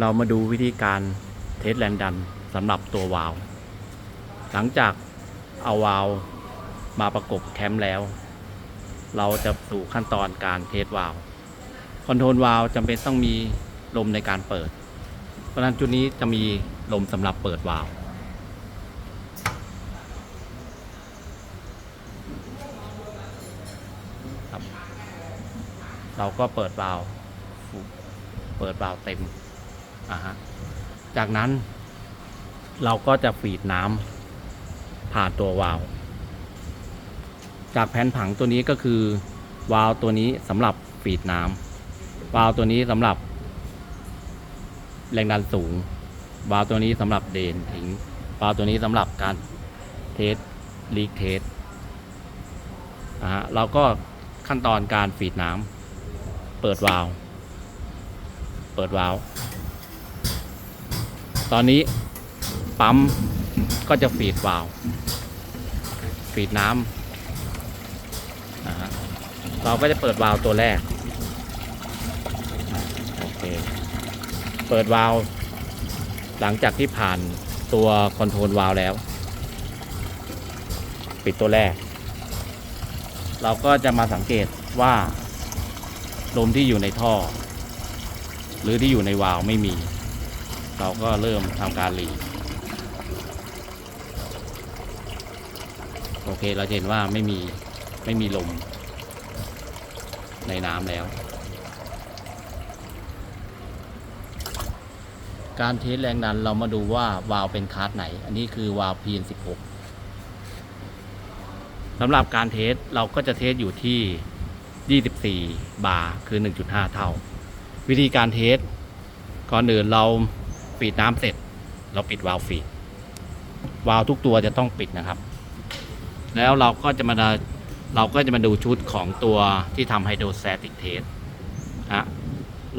เรามาดูวิธีการเทสแรงดันสำหรับตัววาล์วหลังจากเอาวาล์วมาประกบแคมแล้ว เราจะสู่ขั้นตอนการเทสวาล์วคอนโทรลวาล์วจำเป็นต้องมีลมในการเปิด เพราะฉะนั้นจุดนี้จะมีลมสำหรับเปิดวาล์วเราก็เปิดวาล์วเปิดวาล์วเต็ม จากนั้น เราก็จะฟีดน้ำผ่านตัววาล์วจากแผ่นผังตัวนี้ก็คือวาล์วตัวนี้สำหรับฟีดน้ำวาล์วตัวนี้สำหรับแรงดันสูง วาล์วตัวนี้สำหรับเดนทิ้งวาล์วตัวนี้สำหรับการเทสลีกเทสนะฮะเราก็ขั้นตอนการฟีดน้ำเปิดวาล์วเปิดวาล์ว ตอนนี้ปั๊มก็จะฟีดวาล์วฟีดน้ำนะฮะเราก็จะเปิดวาล์วตัวแรกโอเคเปิดวาล์วหลังจากที่ผ่านตัวคอนโทรลวาล์วแล้ว ปิดตัวแรก เราก็จะมาสังเกตว่าลมที่อยู่ในท่อ หรือที่อยู่ในวาล์วไม่มี เราก็เริ่มทำการหลีโอเคเราเห็นว่าไม่มีไม่มีลมในน้ำแล้ว การเทสแรงดันเรามาดูว่าวาล์วเป็นคาร์ดไหน อันนี้คือวาล์ว PN16 สำหรับการเทสเราก็จะเทสอยู่ที่ 24 บาร์คือ 1.5 เท่า วิธีการเทสก่อนอื่นเรา ปิดน้ำเสร็จ เราปิดวาล์วฟีดวาล์วทุกตัวจะต้องปิดนะครับ แล้วเราก็จะมาเราก็จะมาดูชุดของตัวที่ทำไฮโดรสแตติกเทสฮะ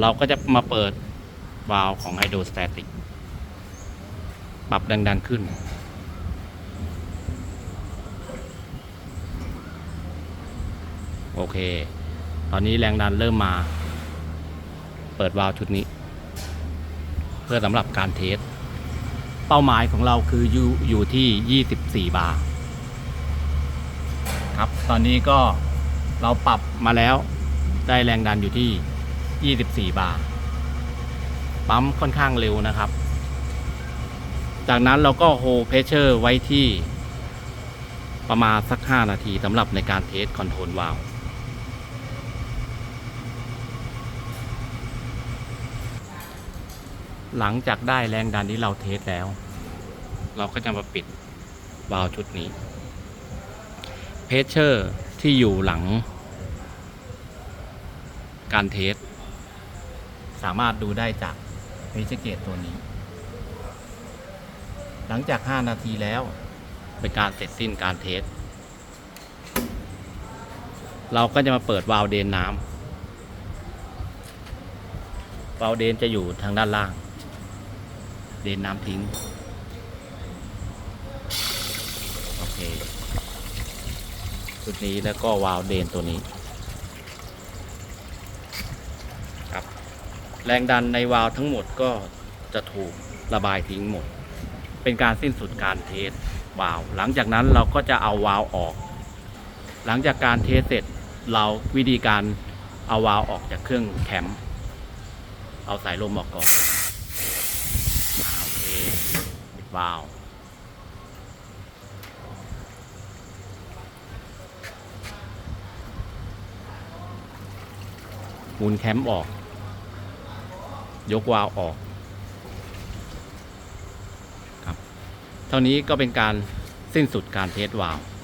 เราก็จะมาเปิดวาล์วของไฮโดรสแตติกปรับแรงดันขึ้น โอเค ตอนนี้แรงดันเริ่มมา เปิดวาล์วชุดนี้ เพื่อสำหรับการเทส เป้าหมายของเราคืออยู่อยู่ที่ 24 บาร์ครับ ตอนนี้ก็เราปรับมาแล้วได้แรงดันอยู่ที่ 24 บาร์ปั๊มค่อนข้างเร็วนะครับ จากนั้นเราก็โฮเพชเชอร์ไว้ที่ประมาณสัก 5 นาทีสำหรับในการเทสคอนโทรลวาล์ว หลังจากได้แรงดันที่เราเทสแล้ว เราก็จะมาปิดวาล์วชุดนี้เพชเชอร์ที่อยู่หลัง การเทส สามารถดูได้จากเพชเชอร์เกตตัวนี้ หลังจาก 5 นาทีแล้ว เป็นการเสร็จสิ้นการเทส เราก็จะมาเปิดวาล์วเดนน้ำวาล์วเดนจะอยู่ทางด้านล่าง เดนน้ำทิ้ง โอเคชุดนี้แล้วก็วาล์วเดนตัวนี้ครับแรงดันในวาล์วทั้งหมดก็จะถูกระบายทิ้งหมด เป็นการสิ้นสุดการเทสวาล์วหลังจากนั้นเราก็จะเอาวาล์วออก หลังจากการเทสเสร็จเราวิธีการเอาวาล์วออกจากเครื่องแคมป์เอาสายลมออกก่อน ปิดวาล์วมูลแคมป์ออก ยกวาล์วออกครับ เท่านี้ก็เป็นการสิ้นสุดการเทสวาล์ว